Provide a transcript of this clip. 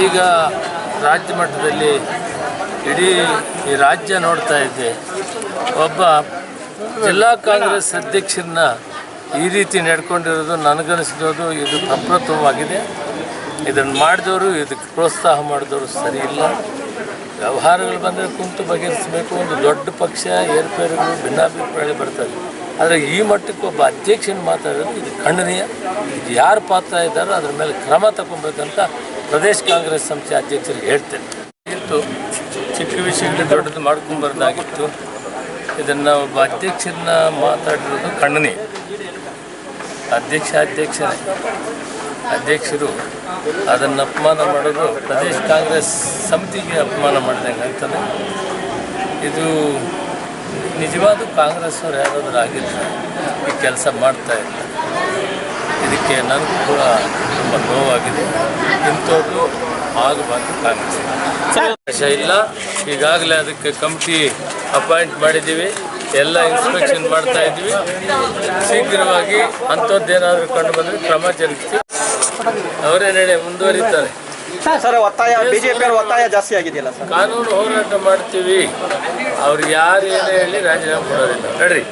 ಈಗ ರಾಜ್ಯ ಮಟ್ಟದಲ್ಲಿ ಇಡೀ ಈ ರಾಜ್ಯ ನೋಡ್ತಾ ಇದ್ದೆ ಒಬ್ಬ ಜಿಲ್ಲಾ ಕಾಂಗ್ರೆಸ್ ಅಧ್ಯಕ್ಷರನ್ನ ಈ ರೀತಿ ನಡ್ಕೊಂಡಿರೋದು ನನಗನಿಸಿರೋದು ಇದು ಅಪ್ರತಿಮವಾಗಿದೆ ಇದನ್ನು ಮಾಡಿದವರು, ಇದಕ್ಕೆ ಪ್ರೋತ್ಸಾಹ ಮಾಡಿದವರು ಸರಿ ಇಲ್ಲ. ವ್ಯವಹಾರಗಳು ಬಂದರೆ ಕುಂತು ಬಗೆಹರಿಸಬೇಕು. ಒಂದು ದೊಡ್ಡ ಪಕ್ಷ, ಏರ್ಪೇರುಗಳು ಭಿನ್ನಾಭಿಪ್ರಾಯ ಬರ್ತದೆ ಆದರೆ ಈ ಮಟ್ಟಕ್ಕೆ ಒಬ್ಬ ಅಧ್ಯಕ್ಷನ ಮಾತಾಡೋದು ಇದು ಖಂಡನೀಯ. ಯಾರು ಪಾತ್ರ ಇದ್ದಾರೋ ಅದ್ರ ಮೇಲೆ ಕ್ರಮ ತಗೊಬೇಕಂತ ಪ್ರದೇಶ ಕಾಂಗ್ರೆಸ್ ಸಂಸ್ಥೆ ಅಧ್ಯಕ್ಷರಿಗೆ ಹೇಳ್ತೇನೆ. ಇತ್ತು ಚಿಕ್ಕ ವಿಷಯಗಳು ದೊಡ್ಡದು ಮಾಡ್ಕೊಂಬರ್ದಾಗಿತ್ತು. ಇದನ್ನು ಒಬ್ಬ ಅಧ್ಯಕ್ಷರನ್ನ ಮಾತಾಡಿರೋದು ಕಣ್ಣನಿ. ಅಧ್ಯಕ್ಷ ಅಧ್ಯಕ್ಷರೇ ಅಧ್ಯಕ್ಷರು ಅದನ್ನು ಅಪಮಾನ ಮಾಡೋದು ಪ್ರದೇಶ ಕಾಂಗ್ರೆಸ್ ಸಮಿತಿಗೆ ಅಪಮಾನ ಮಾಡಿದಂಗೆ ಆಗ್ತದೆ. ಇದು ನಿಜವಾದ ಕಾಂಗ್ರೆಸ್ ಅವ್ರು ಯಾರಾದರೂ ಆಗಿಲ್ಲ ಈ ಕೆಲಸ ಮಾಡ್ತಾ ಇಲ್ಲ. ಇದಕ್ಕೆ ನನಗೂ ಕೂಡ ತುಂಬ ನೋವಾಗಿದೆ. ಇಂಥದ್ದು ಆಗಬಾರ್ದು ಕಾಂಗ್ರೆಸ್ ಅವಕಾಶ ಇಲ್ಲ. ಈಗಾಗಲೇ ಅದಕ್ಕೆ ಕಮಿಟಿ ಅಪಾಯಿಂಟ್ ಮಾಡಿದ್ದೀವಿ. ಎಲ್ಲ ಇನ್ಸ್ಪೆಕ್ಷನ್ ಮಾಡ್ತಾ ಇದ್ದೀವಿ. ಶೀಘ್ರವಾಗಿ ಅಂಥದ್ದೇನಾದರೂ ಕಂಡು ಬಂದರೆ ಕ್ರಮ ಜರುಗಿಸಿ. ಅವರೇ ಹೇಳಿ ಮುಂದುವರಿತಾರೆ. ಸರ್ ಒತ್ತಾಯ ಬಿಜೆಪಿ ಒತ್ತಾಯ ಜಾಸ್ತಿ ಆಗಿದೆಯಲ್ಲ ಸರ್? ಕಾನೂನು ಹೋರಾಟ ಮಾಡ್ತೀವಿ. ಅವ್ರು ಯಾರು ಏನೇ ಹೇಳಿ ರಾಜೀನಾಮೆ ಕೊಡೋದಿಲ್ಲ. ನಡ್ರಿ.